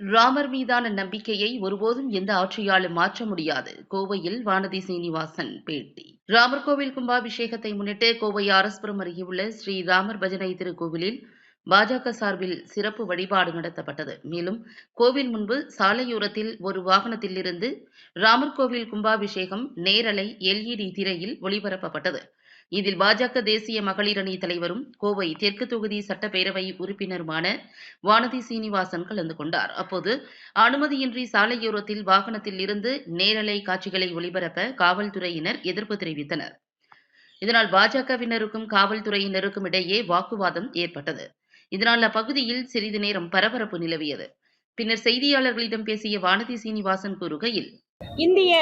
ராமர் மீதான நம்பிக்கையை ஒருபோதும் எந்த ஆட்சியாலும் மாற்ற முடியாது. கோவையில் வானதி சீனிவாசன் பேட்டி. ராமர் கோவில் கும்பாபிஷேகத்தை முன்னிட்டு கோவை ஆரஸ்புரம் அருகே உள்ள ஸ்ரீ ராமர் பஜனை திருக்கோவிலில் பாஜக சார்பில் சிறப்பு வழிபாடு நடத்தப்பட்டது. மேலும் கோவில் முன்பு சாலையோரத்தில் ஒரு வாகனத்திலிருந்து ராமர் கோவில் கும்பாபிஷேகம் நேரலை எல்இடி திரையில் ஒளிபரப்பப்பட்டது. இதில் பாஜக தேசிய மகளிர் அணி தலைவரும் கோவை தெற்கு தொகுதி சட்டப்பேரவை உறுப்பினருமான வானதி சீனிவாசன் கலந்து கொண்டார். அப்போது அனுமதியின்றி சாலையோரத்தில் வாகனத்தில் இருந்து நேரலை காட்சிகளை ஒளிபரப்ப காவல்துறையினர் எதிர்ப்பு தெரிவித்தனர். இதனால் பாஜகவினருக்கும் காவல்துறையினருக்கும் இடையே வாக்குவாதம் ஏற்பட்டது. இதனால் அப்பகுதியில் சிறிது நேரம் பரபரப்பு நிலவியது. பின்னர் செய்தியாளர்களிடம் பேசிய வானதி சீனிவாசன் கூறுகையில் இந்திய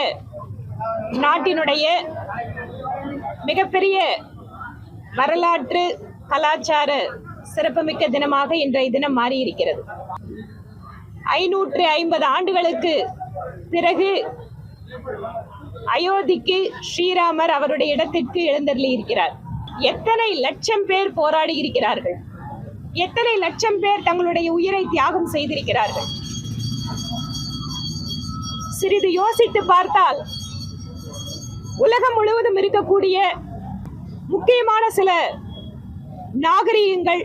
நாட்டினுடைய மிகப்பெரிய வரலாற்று கலாச்சார சிறப்புமிக்க தினமாக இன்றைய தினம் மாறியிருக்கிறது. ஐநூற்று ஐம்பது ஆண்டுகளுக்கு பிறகு அயோத்திக்கு ஸ்ரீராமர் அவருடைய இடத்திற்கு எழுந்தருளி இருக்கிறார் எத்தனை லட்சம் பேர் போராடி இருக்கிறார்கள் எத்தனை லட்சம் பேர் தங்களுடைய உயிரை தியாகம் செய்திருக்கிறார்கள். சிறிது யோசித்து பார்த்தால் உலகம் முழுவதும் இருக்கக்கூடிய முக்கியமான சில நாகரீகங்கள்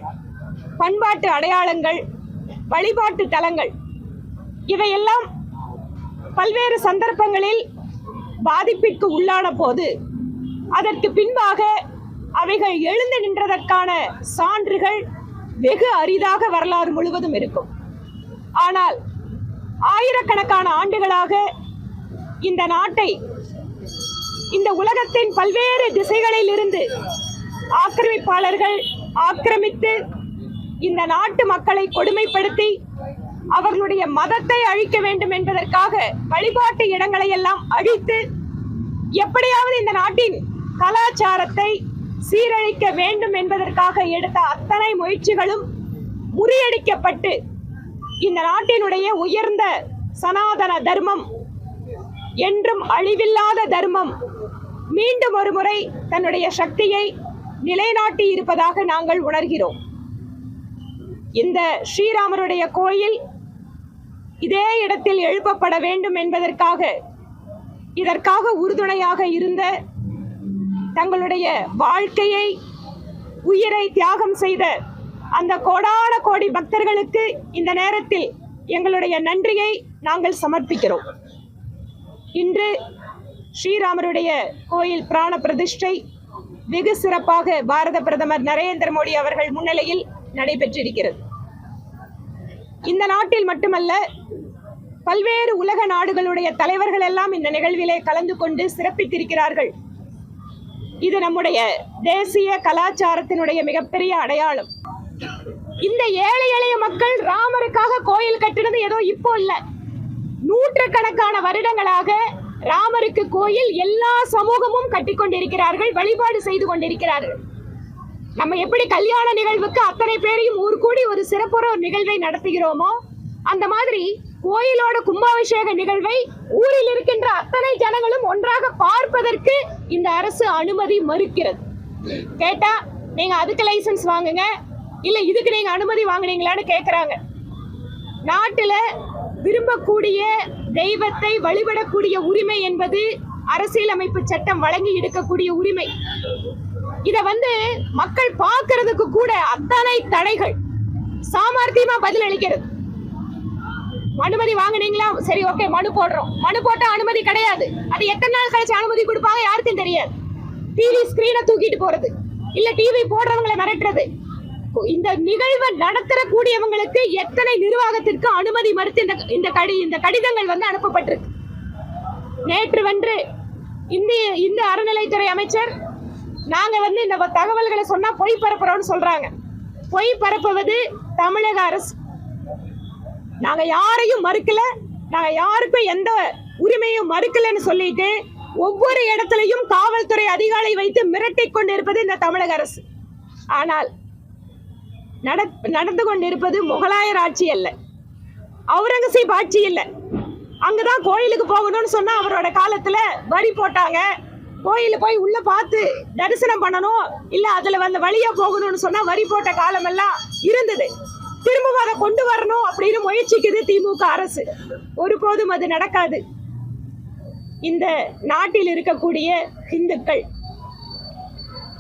பண்பாட்டு அடையாளங்கள் வழிபாட்டு தலங்கள் இவையெல்லாம் பல்வேறு சந்தர்ப்பங்களில் பாதிப்பிற்கு உள்ளான போது அதற்கு பின்பாக அவைகள் எழுந்து நின்றதற்கான சான்றுகள் வெகு அரிதாக வரலாறு முழுவதும் இருக்கும். ஆனால் ஆயிரக்கணக்கான ஆண்டுகளாக இந்த நாட்டை இந்த உலகத்தின் பல்வேறு திசைகளில் இருந்து ஆக்கிரமிப்பாளர்கள் ஆக்கிரமித்து இந்த நாட்டு மக்களை கொடுமைப்படுத்தி அவர்களுடைய மதத்தை அழிக்க வேண்டும் என்பதற்காக வழிபாட்டு இடங்களை எல்லாம் அழித்து எப்படியாவது இந்த நாட்டின் கலாச்சாரத்தை சீரழிக்க வேண்டும் என்பதற்காக எடுத்த அத்தனை முயற்சிகளும் முறியடிக்கப்பட்டு இந்த நாட்டினுடைய உயர்ந்த சனாதன தர்மம் என்றும் அழிவில்லாத தர்மம் மீண்டும் ஒரு முறை தன்னுடைய சக்தியை நிலைநாட்டி இருப்பதாக நாங்கள் உணர்கிறோம். இந்த ஸ்ரீராமருடைய கோயில் இதே இடத்தில் எழுப்பப்பட வேண்டும் என்பதற்காக இதற்காக உறுதுணையாக இருந்த தங்களுடைய வாழ்க்கையை உயிரை தியாகம் செய்த அந்த கோடான கோடி பக்தர்களுக்கு இந்த நேரத்தில் எங்களுடைய நன்றியை நாங்கள் சமர்ப்பிக்கிறோம். இன்று ஸ்ரீராமருடைய கோயில் பிராண பிரதிஷ்டை வெகு சிறப்பாக பாரத பிரதமர் நரேந்திர மோடி அவர்கள் முன்னிலையில் நடைபெற்றிருக்கிறது. இந்த நாட்டில் மட்டுமல்ல பல்வேறு உலக நாடுகளுடைய தலைவர்கள் எல்லாம் இந்த நிகழ்விலே கலந்து கொண்டு சிறப்பித்திருக்கிறார்கள். இது நம்முடைய தேசிய கலாச்சாரத்தினுடைய மிகப்பெரிய அடையாளம். இந்த ஏழை எளிய மக்கள் ராமருக்காக கோயில் கட்டினது ஏதோ இப்போ இல்லை. நூற்றுக்கணக்கான வருடங்களாக ராமருக்கு கோயில் எல்லா சமூகமும் கட்டி கொண்டிருக்கிறார்கள் வழிபாடு செய்து கொண்டிருக்கிறார்கள். நம்ம எப்படி கல்யாண நிகழ்வுக்கு அத்தனை பேரையும் ஊர் கூடி ஒரு சிறப்புற ஒரு நிகழ்வை நடத்துகிறோமோ அந்த மாதிரி கோயிலோட கும்பாபிஷேக நிகழ்வை ஊரில் இருக்கின்ற அத்தனை ஜனங்களும் ஒன்றாக பார்ப்பதற்கு இந்த அரசு அனுமதி மறுக்கிறது. கேட்டா நீங்க அதுக்கு லைசன்ஸ் வாங்குங்க இல்ல இதுக்கு நீங்க அனுமதி வாங்குனீங்களான்னு கேக்குறாங்க. நாட்டுல விரும்பக்கூடிய தெய்வத்தை வழிபடக்கூடிய உரிமை என்பது அரசியலமைப்பு சட்டம் வழங்கி எடுக்கக்கூடிய உரிமை. இத வந்து மக்கள் பார்க்கறதுக்கு கூட அத்தனை தடைகள். சாமர்த்தியமா பதில் அளிக்கிறது அனுமதி வாங்கினீங்களா? சரி ஓகே மனு போடுறோம். மனு போட்டா அனுமதி கிடையாது. அது எத்தனை நாள் கழிச்சு அனுமதி கொடுப்பாங்க யாருக்கும் தெரியாது. டிவி ஸ்கிரீனை தூக்கிட்டு போறது. இல்ல டிவி போடுறவங்களை மிரட்டுறது. இந்த நிகழ்வை நடத்துற கூடியவங்களுக்கு எத்தனை நிர்வாகத்திற்கு அனுமதி மறுத்து இந்த இந்த கடி இந்த கடிதங்கள் வந்து அனுப்பப்பட்டிருக்கு? நேற்று வென்று இந்திய இந்த அறநிலைத்துறை அமைச்சர் நாங்க வந்து இந்த தகவல்களை சொன்னா பொய் பரப்புறோம்னு சொல்றாங்க. பொய் பரப்புவது தமிழக அரசு. நாங்க யாரையும் மறுக்கல. நாங்க யாருக்கும் எந்த உரிமையும் மறுக்கலன்னு சொல்லிட்டு ஒவ்வொரு இடத்துலையும் காவல்துறை அதிகாரி வைத்து மிரட்டி கொண்டிருப்பது இந்த தமிழக அரசு. ஆனால் நட- நடந்து கொண்டிருப்பது முகலாயர் ஆட்சி அல்ல. அவுரங்கசீப் ஆட்சி இல்லை. அங்கதான் கோயிலுக்கு போகணும்னு சொன்னா அவரோட காலத்துல வரி போட்டாங்க. கோயில போய் உள்ள பார்த்து தரிசனம் பண்ணணும். இல்ல அதுல வந்து வழியா போகணும்னு சொன்னா வரி போட்ட காலமெல்லாம் இருந்தது. திரும்பவும் அதை கொண்டு வரணும் அப்படின்னு முயற்சிக்குது திமுக அரசு. ஒருபோதும் அது நடக்காது. இந்த நாட்டில் இருக்கக்கூடிய இந்துக்கள்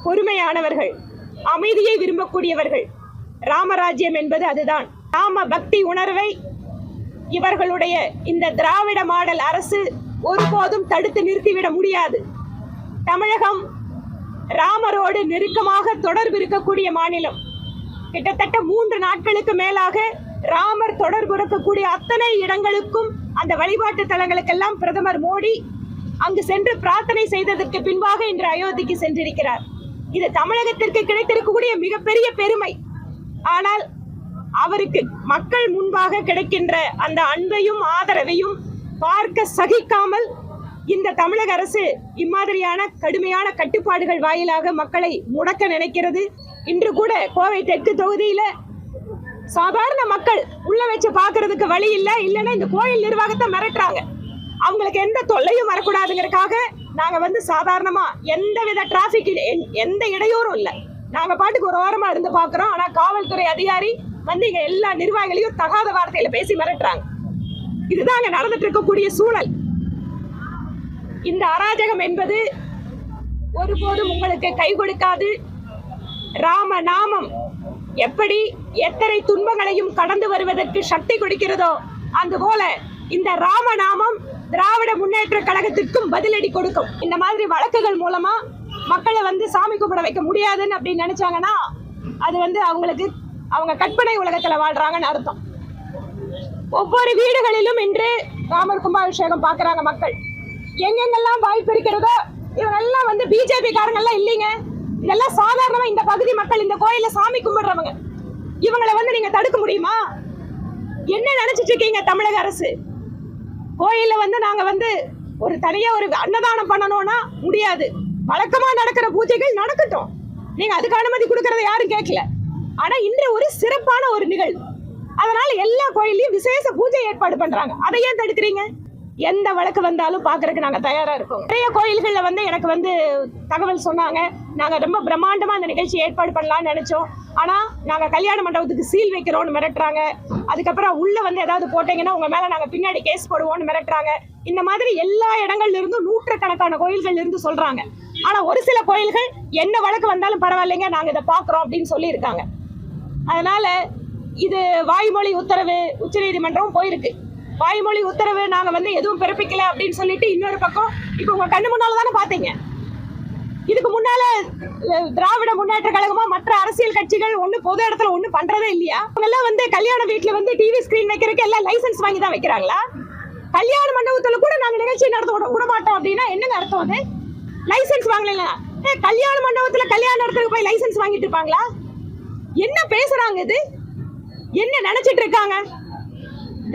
பொறுமையானவர்கள் அமைதியை விரும்பக்கூடியவர்கள் ராமராஜ்யம் என்பது அதுதான். ராம பக்தி உணர்வை இவர்களுடைய இந்த திராவிட மாடல் அரசு ஒருபோதும் தடுத்து நிறுத்திவிட முடியாது. தமிழகம் ராமரோடு நெருக்கமாக தொடர்பு இருக்கக்கூடிய மாநிலம். கிட்டத்தட்ட மூன்று நாட்களுக்கு மேலாக ராமர் தொடர்பு இருக்கக்கூடிய அத்தனை இடங்களுக்கும் அந்த வழிபாட்டு தலங்களுக்கெல்லாம் பிரதமர் மோடி அங்கு சென்று பிரார்த்தனை செய்ததற்கு பின்பாக இன்று அயோத்திக்கு சென்றிருக்கிறார். இது தமிழகத்திற்கு கிடைத்திருக்கக்கூடிய மிகப்பெரிய பெருமை. ஆனால் அவருக்கு மக்கள் முன்பாக கிடைக்கின்ற அந்த அன்பையும் ஆதரவையும் பார்க்க சகிக்காமல் இந்த தமிழக அரசு இம்மாதிரியான கடுமையான கட்டுப்பாடுகள் வாயிலாக மக்களை முடக்க நினைக்கிறது. இன்று கூட கோவை தெற்கு தொகுதியில சாதாரண மக்கள் உள்ள வச்சு பாக்குறதுக்கு வழி இல்லை. இல்லைன்னா இந்த கோயில் நிர்வாகத்தை மிரட்டுறாங்க. அவங்களுக்கு எந்த தொல்லையும் வரக்கூடாதுங்கிறதுக்காக நாங்க வந்து சாதாரணமா எந்த வித டிராபிக் எந்த இடையூறும் இல்லை. நாங்க பாட்டுக்கு ஒரு வாரமா இருந்து பாக்குறோம். ஆனா காவல்துறை அதிகாரி வந்து இங்க எல்லா நிர்வாகிகளையும் தகாத வார்த்தையில பேசி மிரட்டுறாங்க. இதுதான் அங்க நடந்துட்டு இருக்கக்கூடிய சூழல். இந்த அராஜகம் என்பது ஒருபோதும் உங்களுக்கு கை கொடுக்காது. ராம நாமம் எப்படி எத்தனை துன்பங்களையும் கடந்து வருவதற்கு சக்தி கொடுக்கிறதோ அதுபோல இந்த ராமநாமம் திராவிட முன்னேற்ற கழகத்திற்கும் பதிலடி கொடுக்கும். இந்த மாதிரி வழக்குகள் மூலமா மக்களை வந்து சாமி கும்பிட வைக்க முடியாதுன்னு அப்படின்னு நினைச்சாங்கன்னா அது வந்து அவங்களுக்கு அவங்க கற்பனை உலகத்துல வாழ்றாங்கன்னு அர்த்தம். ஒவ்வொரு வீடுகளிலும் இன்று ராமர் கும்பாபிஷேகம் பார்க்குறாங்க மக்கள். எங்கெங்கெல்லாம் வாய்ப்பு இருக்கிறதோ இவங்கெல்லாம் வந்து பிஜேபி காரங்கெல்லாம் இல்லைங்க. இதெல்லாம் சாதாரணமா இந்த பகுதி மக்கள் இந்த கோயில சாமி கும்பிடுறவங்க. இவங்களை வந்து நீங்க தடுக்க முடியுமா? என்ன நினைச்சிட்டு இருக்கீங்க தமிழக அரசு? கோயில வந்து நாங்க வந்து ஒரு தனியா ஒரு அன்னதானம் பண்ணணும்னா முடியாது. வழக்கமா நடக்கிற பூஜைகள் நடக்கட்டும். நீங்க அதுக்கு அனுமதி கொடுக்கறத யாரும் கேட்கல. ஆனா இன்று ஒரு சிறப்பான ஒரு நிகழ்வு. அதனால எல்லா கோயிலையும் விசேஷ பூஜை ஏற்பாடு பண்றாங்க. அதை ஏன் தடுக்கிறீங்க? எந்த வழக்கு வந்தாலும் பாக்குறதுக்கு நாங்க தயாரா இருக்கோம். நிறைய கோயில்கள்ல வந்து எனக்கு வந்து தகவல் சொன்னாங்க. நாங்க ரொம்ப பிரம்மாண்டமா அந்த நிகழ்ச்சி ஏற்பாடு பண்ணலாம்னு நினைச்சோம். ஆனா நாங்க கல்யாண மண்டபத்துக்கு சீல் வைக்கிறோம்னு மிரட்டுறாங்க. அதுக்கப்புறம் உள்ள வந்து ஏதாவது போட்டீங்கன்னா உங்க மேல நாங்க பின்னாடி கேஸ் போடுவோம்னு மிரட்டுறாங்க. இந்த மாதிரி எல்லா இடங்கள்ல இருந்தும் நூற்றுக்கணக்கான கோயில்கள் இருந்து சொல்றாங்க. ஆனா ஒரு சில கோயில்கள் என்ன வழக்கு வந்தாலும் பரவாயில்லைங்க நாங்க இதை பாக்குறோம் அப்படின்னு சொல்லியிருக்காங்க. அதனால இது வாய்மொழி உத்தரவு உச்சநீதிமன்றம் போயிருக்கு. வாய்மொழி உத்தரவு நாங்க வந்து எதுவும் பிறப்பிக்கல அப்படின்னு சொல்லிட்டு இன்னொரு பக்கம் இப்போ உங்க கண்ணு முன்னால தானே பாத்தீங்க இதுக்கு முன்னால திராவிட முன்னேற்ற கழகமா மற்ற அரசியல் கட்சிகள் ஒண்ணு பொது இடத்துல ஒண்ணு பண்றதே இல்லையா? எல்லாம் வந்து கல்யாண வீட்டுல வந்து டிவி ஸ்கிரீன் வைக்கிறதுக்கு எல்லாம் லைசென்ஸ் வாங்கி தான் வைக்கிறாங்களா? கல்யாண மண்டபத்துல கூட நாங்க நிகழ்ச்சி நடத்த விட- விட மாட்டோம் அப்படின்னா என்னங்க அர்த்தம் அது? லைசென்ஸ் வாங்கல கல்யாண மண்டபத்துல கல்யாணம் நடத்துறதுக்கு போய் லைசென்ஸ் வாங்கிட்டு இருப்பாங்களா? என்ன பேசுறாங்க இது? என்ன நினைச்சிட்டு இருக்காங்க?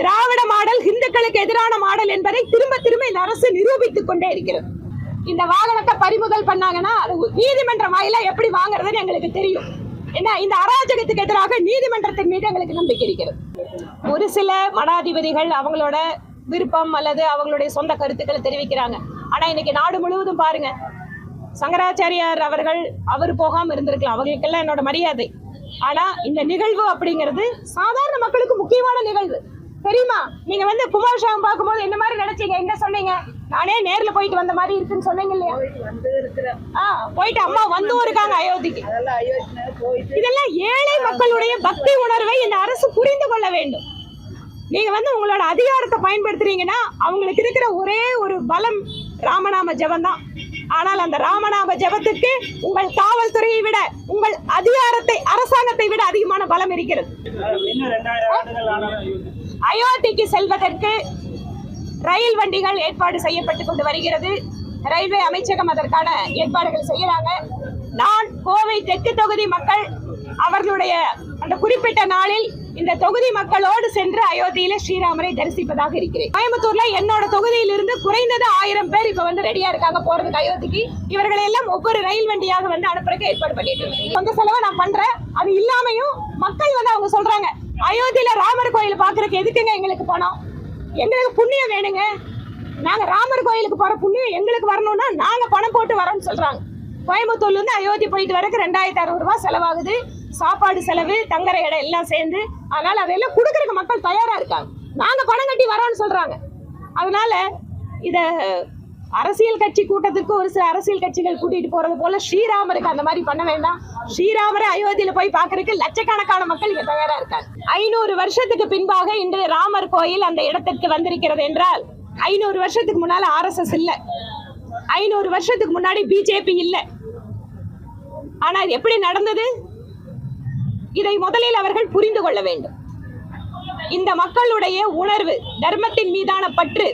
திராவிட மாடல் இந்துக்களுக்கு எதிரான மாடல் என்பதை திரும்ப திரும்ப இந்த அரசு நிரூபித்துக் கொண்டே இருக்கிறது. இந்த வாகனத்தை பறிமுதல் பண்ணாங்கன்னா அது நீதிமன்ற வாயிலா எப்படி வாங்குறதுன்னு எங்களுக்கு தெரியும். என்ன இந்த அராஜகத்துக்கு எதிராக நீதிமன்றத்தின் மீது எங்களுக்கு நம்பிக்கை இருக்கிறது. ஒரு சில மடாதிபதிகள் அவங்களோட விருப்பம் அல்லது அவங்களுடைய சொந்த கருத்துக்களை தெரிவிக்கிறாங்க. ஆனா இன்னைக்கு நாடு முழுவதும் பாருங்க சங்கராச்சாரியார் அவர்கள் அவர் போகாம இருந்திருக்கலாம். அவங்களுக்கெல்லாம் என்னோட மரியாதை. ஆனா இந்த நிகழ்வு அப்படிங்கிறது சாதாரண மக்களுக்கு முக்கியமான நிகழ்வு. தெரியுமா? நீங்க வந்து குமாரசாமி பார்க்கும்போது என்ன மாதிரி நினைச்சீங்க? என்ன சொன்னீங்க? நானே நேர்ல போயிட்டு வந்த மாதிரி இருக்குன்னு சொன்னீங்க இல்லையா? வந்து போயிட்டு அம்மா வந்தும் இருக்காங்க அயோத்திக்கு. இதெல்லாம் ஏழை மக்களுடைய பக்தி உணர்வை இந்த அரசு புரிந்து கொள்ள வேண்டும். நீங்க வந்து உங்களோட அதிகாரத்தை பயன்படுத்துறீங்கன்னா அவங்களுக்கு இருக்கிற ஒரே ஒரு பலம் ராமநாம ஜெபம் தான் ஆனால் அந்த ராமநாம ஜெபத்துக்கு உங்கள் காவல்துறையை விட உங்கள் அதிகாரத்தை அரசாங்கத்தை விட அதிகமான பலம் இருக்கிறது. அயோத்திக்கு செல்வதற்கு ரயில் வண்டிகள் ஏற்பாடு செய்யப்பட்டு கொண்டு வருகிறது. ரயில்வே அமைச்சகம் அதற்கான ஏற்பாடுகள் செய்யறாங்க. நான் கோவை தெற்கு தொகுதி மக்கள் அவர்களுடைய அந்த குறிப்பிட்ட நாளில் இந்த தொகுதி மக்களோடு சென்று அயோத்தியில ஸ்ரீராமரை தரிசிப்பதாக இருக்கிறேன். கோயம்புத்தூர்ல என்னோட தொகுதியிலிருந்து குறைந்தது ஆயிரம் பேர் இப்ப வந்து ரெடியா இருக்காங்க போறதுக்கு அயோத்திக்கு. இவர்களை எல்லாம் ஒவ்வொரு ரயில் வண்டியாக வந்து அனுப்புறதுக்கு ஏற்பாடு பண்ணிட்டு இருக்கேன். சொந்த செலவை நான் பண்றேன். அது இல்லாமையும் மக்கள் வந்து அவங்க சொல்றாங்க அயோத்தியில ராமர் கோயில் பாக்குறதுக்கு எதுக்குங்க எங்களுக்கு பணம்? எங்களுக்கு புண்ணியம் வேணுங்க. நாங்க ராமர் கோயிலுக்கு போற புண்ணியம் எங்களுக்கு வரணும்னா நாங்க பணம் போட்டு வரோம்னு சொல்றாங்க. கோயம்புத்தூர்ல இருந்து அயோத்தி போயிட்டு வரக்கு ரெண்டாயிரத்தி அறுபது ரூபாய் செலவாகுது. சாப்பாடு செலவு தங்குற இடம் எல்லாம் சேர்ந்து. அதனால அதையெல்லாம் கொடுக்கறதுக்கு மக்கள் தயாரா இருக்காங்க. நாங்க பணம் கட்டி வரோம்னு சொல்றாங்க. அதனால இத அரசியல் கட்சி கூட்டத்துக்கு ஒரு சில அரசியல் கட்சிகள் கூட்டிட்டு போறது போல ஸ்ரீராமருக்கு அந்த மாதிரி பண்ண வேண்டாம். ஸ்ரீராமரை அயோத்தியில போய் பார்க்கறதுக்கு லட்சக்கணக்கான மக்கள் இங்க தயாரா இருக்காங்க. ஐநூறு வருஷத்துக்கு பின்பாக இன்று ராமர் கோயில் அந்த இடத்திற்கு வந்திருக்கிறது என்றால் ஐநூறு வருஷத்துக்கு முன்னால ஆர்எஸ்எஸ் இல்லை. ஐநூறு வருஷத்துக்கு முன்னாடி பிஜேபி இல்லை. ஆனால் எப்படி நடந்தது? இதை முதலில் அவர்கள் புரிந்து கொள்ள வேண்டும். இந்த மக்களுடைய உணர்வு தர்மத்தின் மீதான பற்று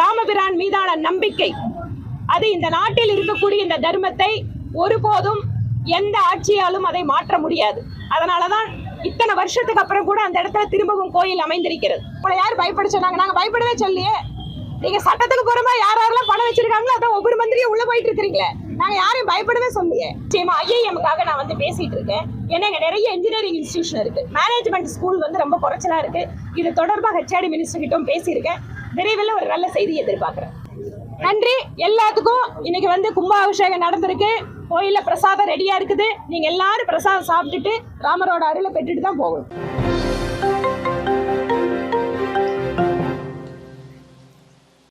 ராமபிரான் மீதான நம்பிக்கை அது இந்த நாட்டில் இருக்கக்கூடிய இந்த தர்மத்தை ஒருபோதும் எந்த ஆட்சியாலும் அதை மாற்ற முடியாது. அதனாலதான் இத்தனை வருஷத்துக்கு அப்புறம் கூட அந்த இடத்துல திரும்பவும் கோயில் அமைந்திருக்கிறது. இப்போ யார் பயப்பட சொன்னாங்க? நாங்க பயப்படவே சொல்லியே நீங்க சட்டத்துக்கு புறமா யார் யாரெல்லாம் பணம் வச்சிருக்காங்களோ அதான் ஒவ்வொரு மந்திரியும் உள்ள போயிட்டு இருக்கிறீங்களே. நாங்க யாரையும் பயப்படவே சொல்லியே நிச்சயமா ஐஐஎம்காக நான் வந்து பேசிட்டு இருக்கேன். ஏன்னா இங்க நிறைய இன்ஜினியரிங் இன்ஸ்டியூஷன் இருக்கு. மேனேஜ்மெண்ட் ஸ்கூல் வந்து ரொம்ப குறைச்சலா இருக்கு. இது தொடர்பாக ஹெச்ஆடி மினிஸ்டர் கிட்டும் பேசியிருக்கேன். விரைவில் ஒரு நல்ல செய்தி எதிர்பார்க்கிறேன். நன்றி. எல்லாத்துக்கும் இன்னைக்கு வந்து கும்பாபிஷேகம் நடந்திருக்கு. கோயிலில் பிரசாதம் ரெடியாக இருக்குது. நீங்கள் எல்லாரும் பிரசாதம் சாப்பிட்டுட்டு ராமரோட அருளை பெற்றுட்டு தான் போகணும்.